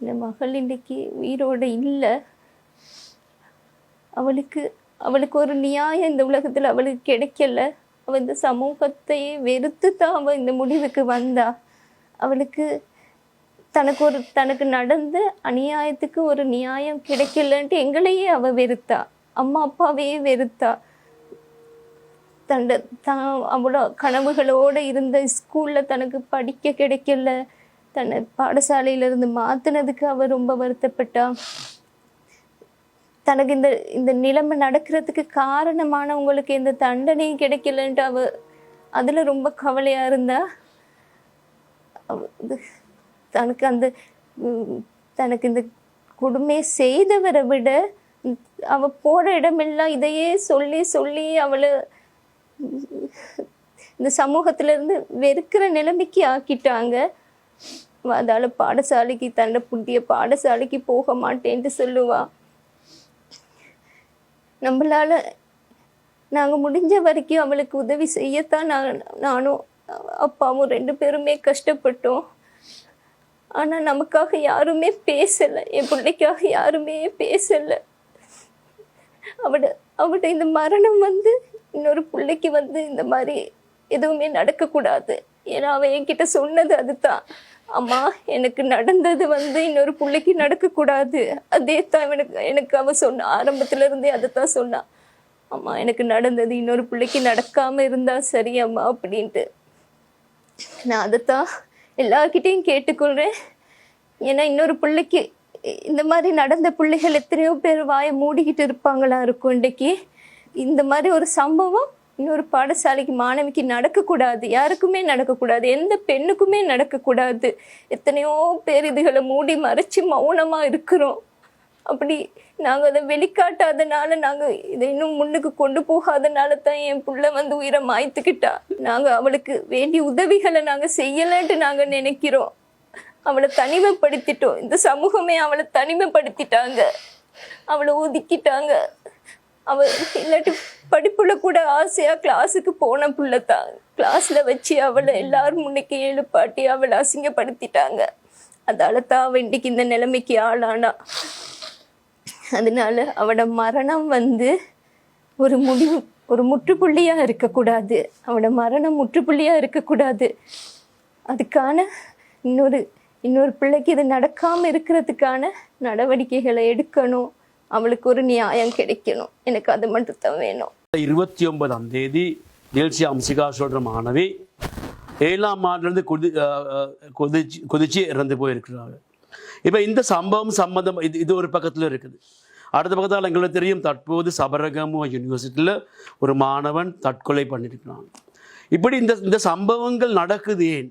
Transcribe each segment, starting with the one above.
இந்த மகள் இன்னைக்கு உயிரோடு இல்லை. அவளுக்கு அவளுக்கு ஒரு நியாயம் இந்த உலகத்தில் அவளுக்கு கிடைக்கல. அவள் இந்த சமூகத்தையே வெறுத்து தான் அவள் இந்த முடிவுக்கு வந்தா. அவளுக்கு தனக்கு ஒரு தனக்கு நடந்த அநியாயத்துக்கு ஒரு நியாயம் கிடைக்கலன்ட்டு எங்களையே அவள் வெறுத்தா. அம்மா அப்பாவையே வெறுத்தா. தண்ட தான் அவளோட கனவுகளோடு இருந்த ஸ்கூலில் தனக்கு படிக்க கிடைக்கல. தன்னை பாடசாலையிலிருந்து மாற்றினதுக்கு அவள் ரொம்ப வருத்தப்பட்டா. தனக்கு இந்த இந்த நிலைமை நடக்கிறதுக்கு காரணமானவங்களுக்கு எந்த தண்டனையும் கிடைக்கலன்ட்டு அவ அதில் ரொம்ப கவலையாக இருந்தா. அவ- தனக்கு அந்த தனக்கு இந்த கொடுமையை செய்தவரை விட அவ போற இடமெல்லாம் இதையே சொல்லி சொல்லி அவளை இந்த சமூகத்துலேருந்து வெறுக்கிற நிலைமைக்கு ஆக்கிட்டாங்க. அதால் பாடசாலைக்கு தன்னை புட்டிய பாடசாலைக்கு போக மாட்டேன்ட்டு சொல்லுவா. நம்மளால நாங்கள் முடிஞ்ச வரைக்கும் அவளுக்கு உதவி செய்யத்தான் நான் நானும் அப்பாவும் ரெண்டு பேருமே கஷ்டப்பட்டோம். ஆனால் நமக்காக யாருமே பேசலை. என் பிள்ளைக்காக யாருமே பேசலை. அவட அவட இந்த மரணம் வந்து இன்னொரு பிள்ளைக்கு வந்து இந்த மாதிரி எதுவுமே நடக்கக்கூடாது. ஏன்னா அவன் என்கிட்ட சொன்னது அதுதான். அம்மா எனக்கு நடந்தது வந்து இன்னொரு பிள்ளைக்கு நடக்கக்கூடாது. அதே தான் எனக்கு எனக்கு அவன் சொன்ன ஆரம்பத்துல இருந்தே அதை தான் அம்மா எனக்கு நடந்தது இன்னொரு பிள்ளைக்கு நடக்காம இருந்தா சரி அம்மா அப்படின்ட்டு. நான் அதைத்தான் எல்லார்கிட்டையும் கேட்டுக்கொள்கிறேன் ஏன்னா இன்னொரு பிள்ளைக்கு இந்த மாதிரி நடந்த பிள்ளைகள் எத்தனையோ பேர் வாயை மூடிக்கிட்டு இருப்பாங்களா இருக்கும் இன்றைக்கி. இந்த மாதிரி ஒரு சம்பவம் இன்னொரு பாடசாலைக்கு மாணவிக்கு நடக்கக்கூடாது யாருக்குமே நடக்கக்கூடாது எந்த பெண்ணுக்குமே நடக்கக்கூடாது. எத்தனையோ பேர் இதுகளை மூடி மறைச்சு மௌனமாக இருக்கிறோம். அப்படி நாங்கள் அதை வெளிக்காட்டாதனால நாங்கள் இதை இன்னும் முன்னுக்கு கொண்டு போகாதனால தான் என் புள்ள வந்து உயிரை மாய்த்துக்கிட்டா. நாங்கள் அவளுக்கு வேண்டிய உதவிகளை நாங்கள் செய்யலைன்ட்டு நாங்கள் நினைக்கிறோம். அவளை தனிமைப்படுத்திட்டோம். இந்த சமூகமே அவளை தனிமைப்படுத்திட்டாங்க. அவளை ஒதுக்கிட்டாங்க. அவள் இல்லாட்டி படிப்புல கூட ஆசையா கிளாஸுக்கு போன பிள்ளை தான் கிளாஸ்ல வச்சு அவளை எல்லாரும் முன்னுக்கு எழுப்பாட்டி அவளை அசிங்கப்படுத்திட்டாங்க. அதால தான் அவ இந்த நிலைமைக்கு ஆளானா. அதனால அவட மரணம் வந்து ஒரு முடிவு ஒரு முற்றுப்புள்ளியா இருக்கக்கூடாது. அவட மரணம் முற்றுப்புள்ளியா இருக்கக்கூடாது. அதுக்கான இன்னொரு இன்னொரு பிள்ளைக்கு இது நடக்காம இருக்கிறதுக்கான நடவடிக்கைகளை எடுக்கணும். அவளுக்கு ஒரு நியாயம் கிடைக்கணும். எனக்கு அது மட்டும் தான் வேணும். இருபத்தி ஒன்பதாம் தேதி நிகழ்ச்சி அம்சிகா சொல்கிற மாணவி ஏழாம் ஆண்டுலேருந்து குதி கொதிச்சு கொதிச்சு இறந்து போயிருக்கிறாங்க இப்போ இந்த சம்பவம் சம்பந்தம் இது இது ஒரு பக்கத்தில் இருக்குது. அடுத்த பக்கத்தால் எங்களுக்கு தெரியும் தற்போது சபரகமோ யூனிவர்சிட்டியில் ஒரு மாணவன் தற்கொலை பண்ணியிருக்கிறான் இப்படி இந்த இந்த சம்பவங்கள் நடக்குது ஏன்?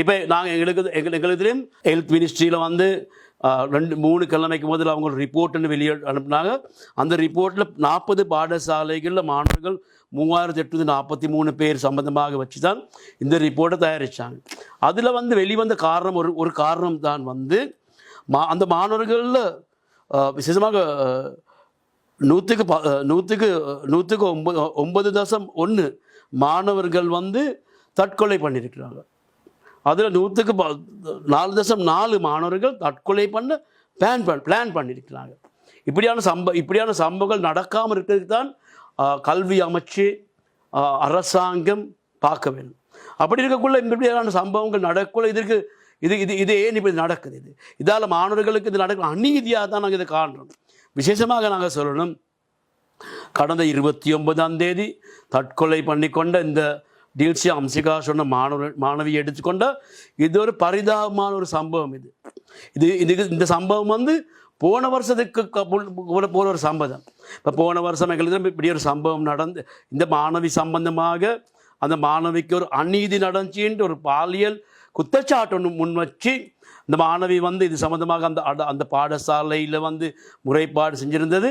இப்போ நாங்கள் எங்களுக்கு எங்கள் எங்களுக்கு ஹெல்த் மினிஸ்ட்ரியில் வந்து ரெண்டு மூணு கிழமைக்கு முதல்ல அவங்க ரிப்போர்ட்னு வெளியே அனுப்புனாங்க. அந்த ரிப்போர்ட்டில் நாற்பது பாடசாலைகளில் மாணவர்கள் மூவாயிரத்தி எட்நூற்றி நாற்பத்தி மூணு பேர் சம்பந்தமாக வச்சு தான் இந்த ரிப்போர்ட்டை தயாரித்தாங்க அதில் வந்து வெளிவந்த காரணம் ஒரு ஒரு காரணம் தான் வந்து மா அந்த மாணவர்களில் விசேஷமாக நூற்றுக்கு ப நூற்றுக்கு நூற்றுக்கு ஒம்பது ஒன்பது தசம் ஒன்று மாணவர்கள் வந்து தற்கொலை பண்ணியிருக்கிறாங்க. அதில் நூற்றுக்கு ப நாலு தசம் நாலு மாணவர்கள் தற்கொலை பண்ண பிளான் பண் பிளான் பண்ணியிருக்கிறாங்க இப்படியான சம்ப இப்படியான சம்பவங்கள் நடக்காமல் இருக்கிறதுக்கு தான் கல்வி அமைச்சு அரசாங்கம் பார்க்க வேண்டும். அப்படி இருக்கக்குள்ள இப்படியான சம்பவங்கள் நடக்குள்ள இதற்கு இது இது இது ஏன் இப்படி நடக்குது இது? இதால் மாணவர்களுக்கு இது நடக்கிற அநீதியாக தான் நாங்கள் இதை காண்றோம். விசேஷமாக நாங்கள் சொல்லணும் கடந்த இருபத்தி ஒன்பதாம் தேதி தற்கொலை பண்ணிக்கொண்ட இந்த டீல்சி அம்சிகா சொன்ன மாணவர் மாணவியை எடுத்துக்கொண்ட இது ஒரு பரிதாபமான ஒரு சம்பவம் இது இது இது இந்த சம்பவம் வந்து போன வருஷத்துக்கு கூட போன ஒரு சம்பவம் இப்போ போன வருஷம் எங்களுக்கு இப்படி ஒரு சம்பவம் நடந்து இந்த மாணவி சம்பந்தமாக அந்த மாணவிக்கு ஒரு அநீதி நடந்துச்சின்ட்டு ஒரு பாலியல் குற்றச்சாட்டு ஒன்று முன் வச்சு இந்த மாணவி வந்து இது சம்மந்தமாக அந்த அட- அந்த பாடசாலையில் வந்து முறைப்பாடு செஞ்சுருந்தது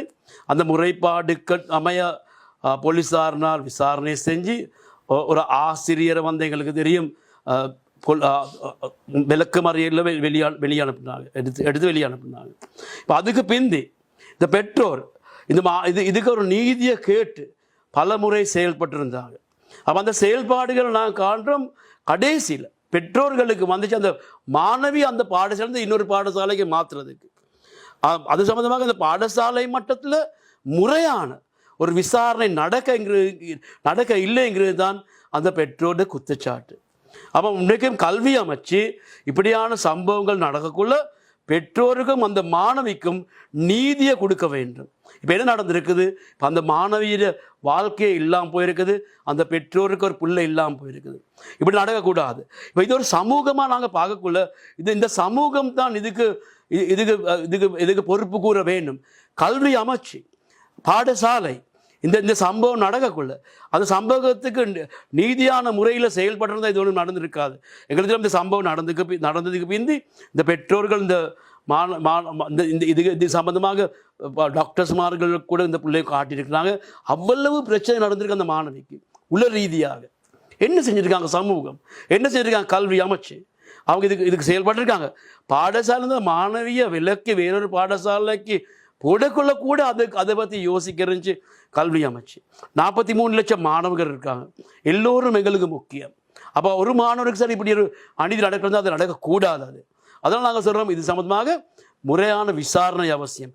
அந்த முறைப்பாடுக்கு அமைய போலீஸாரினால் விசாரணை செஞ்சு ஒரு ஆசிரியர் வந்து எங்களுக்கு தெரியும். விளக்கு மறியலில் வெளியே வெளியே அனுப்புனாங்க எடுத்து எடுத்து வெளியே அனுப்புனாங்க இப்போ அதுக்கு பிந்தி இந்த பெற்றோர் இந்த மா இது இதுக்கு ஒரு நீதியை கேட்டு பல முறை செயல்பட்டிருந்தாங்க. அப்போ அந்த செயல்பாடுகள் நான் காண்றோம் கடைசியில் பெற்றோர்களுக்கு வந்துச்சு. அந்த மாணவி அந்த பாடசாலை இன்னொரு பாடசாலைக்கு மாற்றுறதுக்கு அது சம்மந்தமாக அந்த பாடசாலை மட்டத்தில் முறையான ஒரு விசாரணை நடக்கங்கிறது நடக்க இல்லைங்கிறது தான் அந்த பெற்றோருடைய குத்துச்சாட்டு அப்போ இன்றைக்கும் கல்வி அமைச்சு இப்படியான சம்பவங்கள் நடக்கக்குள்ள பெற்றோருக்கும் அந்த மாணவிக்கும் நீதியை கொடுக்க வேண்டும். இப்போ என்ன நடந்திருக்குது? இப்போ அந்த மாணவியிட வாழ்க்கையே இல்லாமல் போயிருக்குது. அந்த பெற்றோருக்கு ஒரு பிள்ளை இல்லாமல் போயிருக்குது. இப்படி நடக்கக்கூடாது. இப்போ இது ஒரு சமூகமாக நாங்கள் பார்க்கக்குள்ள இது இந்த சமூகம் தான் இதுக்கு இது- இதுக்கு இதுக்கு இதுக்கு பொறுப்பு கூற வேண்டும். கல்வி அமைச்சு பாடசாலை இந்த இந்த சம்பவம் நடக்கக்குள்ள. அந்த சம்பவத்துக்கு நீதியான முறையில் செயல்படுறதா இது ஒன்றும் நடந்திருக்காது. எங்களுக்கு இந்த சம்பவம் நடந்துக்கு நடந்ததுக்கு பிந்தி இந்த பெற்றோர்கள் இந்த மான இந்த இந்த இது இது சம்பந்தமாக டாக்டர்ஸ்மார்கள் கூட இந்த பிள்ளையை காட்டியிருக்கிறாங்க. அவ்வளவு பிரச்சனை நடந்திருக்கு அந்த மாணவிக்கு உள்ள ரீதியாக. என்ன செஞ்சுருக்காங்க சமூகம்? என்ன செஞ்சிருக்காங்க கல்வி அமைச்சு? அவங்க இதுக்கு இதுக்கு செயல்பட்டுருக்காங்க. பாடசாலை மாணவியை விலக்கி வேறொரு பாடசாலைக்கு போடக்குள்ள கூட அது அதை பற்றி யோசிக்கிறஞ்சு கல்வி அமைச்சு. நாற்பத்தி மூணு லட்சம் மாணவர்கள் இருக்காங்க. எல்லோரும் எங்களுக்கு முக்கியம். அப்போ ஒரு மாணவருக்கு சார் இப்படி ஒரு அநீதி நடக்கிறது அது நடக்கக்கூடாது அது. அதனால் நாங்கள் சொல்கிறோம் இது சம்பந்தமாக முறையான விசாரணை அவசியம்.